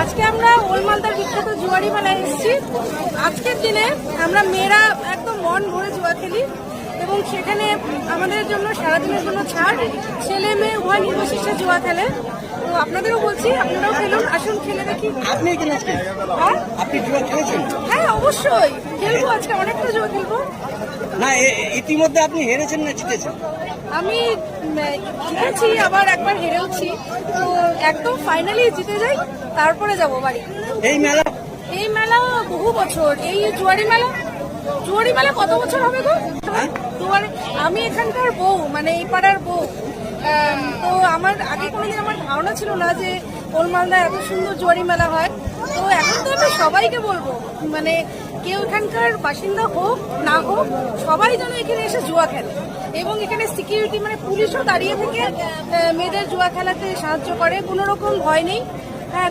আজকে আমরা ওলমালদার বিখ্যাত জুয়ারি মেলায় এসেছি। আজকের দিনে আমরা মেয়েরা একদম মন ভরে জুয়া খেলি এবং সেখানে আমাদের জন্য সারাদিনের জন্য ছাড় ছেলে মেয়ে উভয় নির্বিশেষে জুয়া খেলে। তো আপনাদেরও বলছি আপনারাও খেলুন আসুন খেলে দেখি। আপনি হ্যাঁ? আপনি জুয়া খেলেছেন? হ্যাঁ অবশ্যই। খেলব আজকে অনেকটা জুয়া খেলব। না ইতিমধ্যে আপনি হেরেছেন না জিতেছেন? আমি জিতেছি আবার একবার হেরেওছি। তো একদম ফাইনালি জিতে যাই তারপরে যাব বাড়ি। এই মেলা? এই মেলা বহু বছর। এই জুয়ারি মেলা? জুয়ারি মেলা কত বছর হবে গো? জুয়ারি আমি এখানকার বউ মানে এই পাড়ার বউ। তো আমার আগে কোনোদিন আমার ধারণা ছিল না যে ওলমালদায় এত সুন্দর জুয়ারি মেলা হয়। তো এখন তো আমি সবাইকে বলব মানে কেউ এখানকার বাসিন্দা হোক, না হোক, সবাই যেন এখানে এসে জুয়া খেলে। এবং এখানে সিকিউরিটি মানে পুলিশও দাঁড়িয়ে থেকে মেয়েদের জুয়া খেলাতে সাহায্য করে। কোনো রকম ভয় নেই।